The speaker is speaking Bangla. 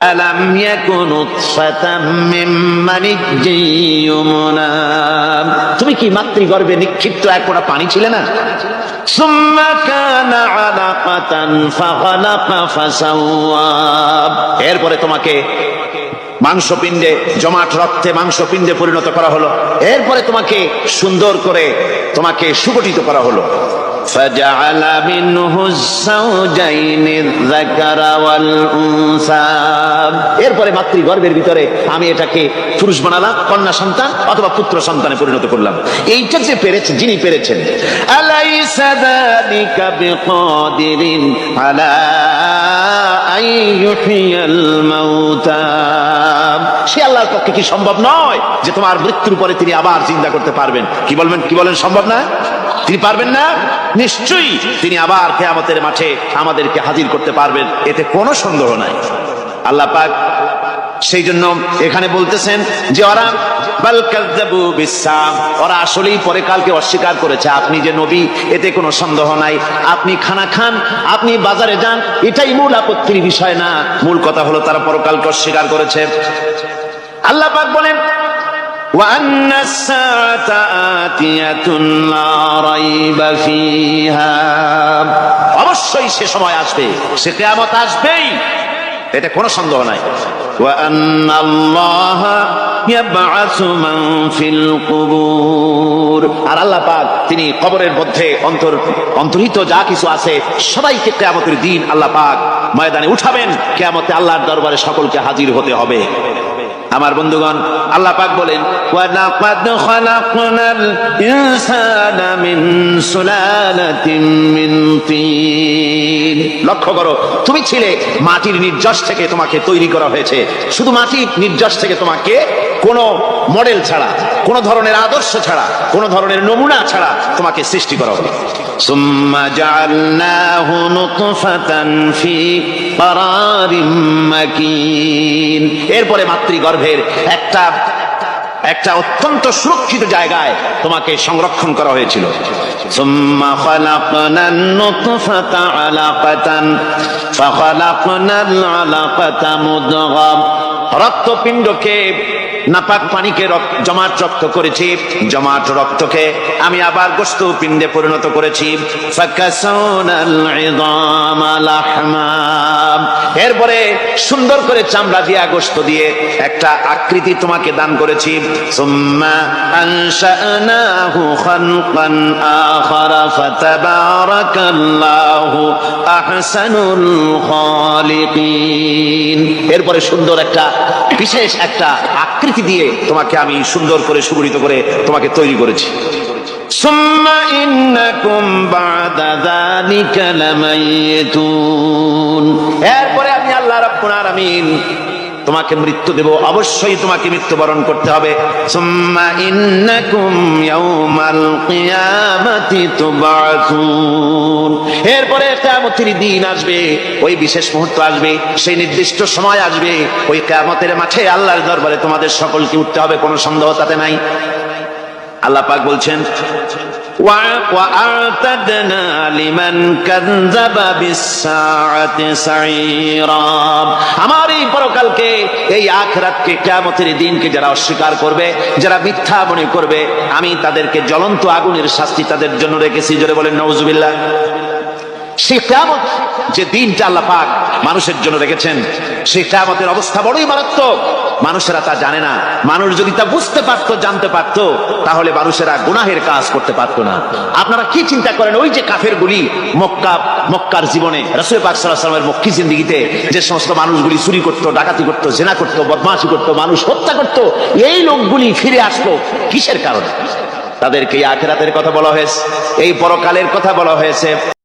ألم يكن نطفة من مني يمنى তুমি কি মাতৃগর্ভে নিক্ষিপ্ত এক ফোঁটা পানি ছিলে না ثم كان علقة فخلق فسوى এরপরে তোমাকে মাংসপিণ্ডে জমাট রক্তে মাংসপিণ্ডে পরিণত করা হলো এরপরে তোমাকে সুন্দর করে তোমাকে সুগঠিত করা হলো فجعل منه الزوجين الذكر والأنثى এরপরে মাতৃগর্ভের ভিতরে আমি এটাকে পুরুষ বানালাম কন্যা সন্তান অথবা পুত্র সন্তানে পরিণত করলাম এইটা যে পেরেছে যিনি পেরেছেন আলাইসা যালিকা বিকাদিরিন আলা আন ইউহিয়াল মাউতা সে আল্লাহর পক্ষে কি সম্ভব নয় যে তোমার মৃত্যুর পরে তিনি আবার চিন্তা করতে পারবেন? কি বলবেন, কি বলেন, সম্ভব না? তিনি পারবেন না? নিশ্চয়ই তিনি আবার কেয়ামতের মাঠে আমাদেরকে হাজির করতে পারবেন। এতে কোনো সন্দেহ নাই। আল্লাহ পাক সেই জন্য এখানে বলতেছেন যে ওরা বাল কাযযাবু বিসাম ওরা আসলেই পরে কালকে অস্বীকার করেছে আপনি যে নবী এতে কোনো সন্দেহ নাই আপনি খানা খান আপনি বাজারে যান এটাই মূল আপত্তির বিষয় না মূল কথা হলো তারা পরকালকে অস্বীকার করেছে আল্লাহ পাক বলেন وأن الساعة آتية لا ريب فيها অবশ্যই সে সময় আসবে সে কেয়ামত আসবেই এটা কোনো সন্দেহ নাই। আর আল্লাহ পাক তিনি কবরের মধ্যে অন্তর, অন্তর্হিত যা কিছু আছে সবাইকে কেয়ামতের দিন আল্লাহ পাক ময়দানে উঠাবেন। কেয়ামতে আল্লাহর দরবারে সকলকে হাজির হতে হবে। আমার বন্ধুগণ আল্লাহ পাক বলেন ওয়ালাকাদ খালাকনাল ইনসানা মিন সুলালাতিন মিন তিন লক্ষ্য করো তুমি ছিলে মাটির নির্যাস থেকে তোমাকে তৈরি করা হয়েছে শুধু মাটির নির্যাস থেকে তোমাকে কোনো মডেল ছাড়া কোনো ধরনের আদর্শ ছাড়া কোনো ধরনের নমুনা ছাড়া তোমাকে সৃষ্টি করা হলো ثم جعلناه نطفة في قرار مكين এরপরে মাতৃগর্ভের একটা একটা অত্যন্ত সুরক্ষিত জায়গায় তোমাকে সংরক্ষণ করা হয়েছিল ثم خلقنا النطفة علقة فخلقنا العلقة مضغة রক্তপিণ্ডকে নাপাক পানিকে জমাট রক্ত করেছি। জমাট রক্তকে আমি আবার গোস্ত পিণ্ডে পরিণত করেছি। এরপরে সুন্দর করে চামড়া দিয়া গোস্ত দিয়ে একটা আকৃতি তোমাকে দান করেছি। এরপরে সুন্দর একটা, বিশেষ একটা আকৃতি তাদেরকে দিয়ে তোমাকে আমি সুন্দর করে সুগঠিত করে তোমাকে তৈরি করেছি। এরপরে আমি আল্লাহ রাব্বুল আলামিন তোমাকে মৃত্যু দেব, অবশ্যই তোমাকে মৃত্যুবরণ করতে হবে। এরপরে কেমতের দিন আসবে, ওই বিশেষ মুহূর্ত আসবে, সেই নির্দিষ্ট সময় আসবে, ওই কেমতের মাঠে আল্লাহর দরবারে তোমাদের সকলকে উঠতে হবে, কোনো সন্দেহ তাতে নাই। আল্লাহ পাক বলছেন আমার এই পরকালকে এই আখরাতকে, কিয়ামতের দিনকে যারা অস্বীকার করবে, যারা মিথ্যা মনে করবে, আমি তাদেরকে জ্বলন্ত আগুনের শাস্তি তাদের জন্য রেখেছি। জোরে বলেন নওজুবিল্লাহ সেই কেয়ামত, যে দিনটা আল্লাহ পাক মানুষের জন্য রেখেছেন সেই কেয়ামতের অবস্থা বড়ই মারাত্মক। মানুষেরা তা জানে না। মানুষ যদি তা বুঝতে পারতো, জানতে পারতো, তাহলে মানুষেরা গুনাহের কাজ করতে পারতো না। আপনারা কি চিন্তা করেন? ওই যে কাফের গুলি মক্কা, মক্কার জীবনে রসুল পাক সাল্লামের মক্কি জিন্দিগিতে যে সমস্ত মানুষগুলি চুরি করতো, ডাকাতি করতো, জেনা করতো, বদমাশি করতো, মানুষ হত্যা করতো, এই লোকগুলি ফিরে আসলো কিসের কারণে? তাদেরকে আখেরাতের কথা বলা হয়েছে, এই পরকালের কথা বলা হয়েছে।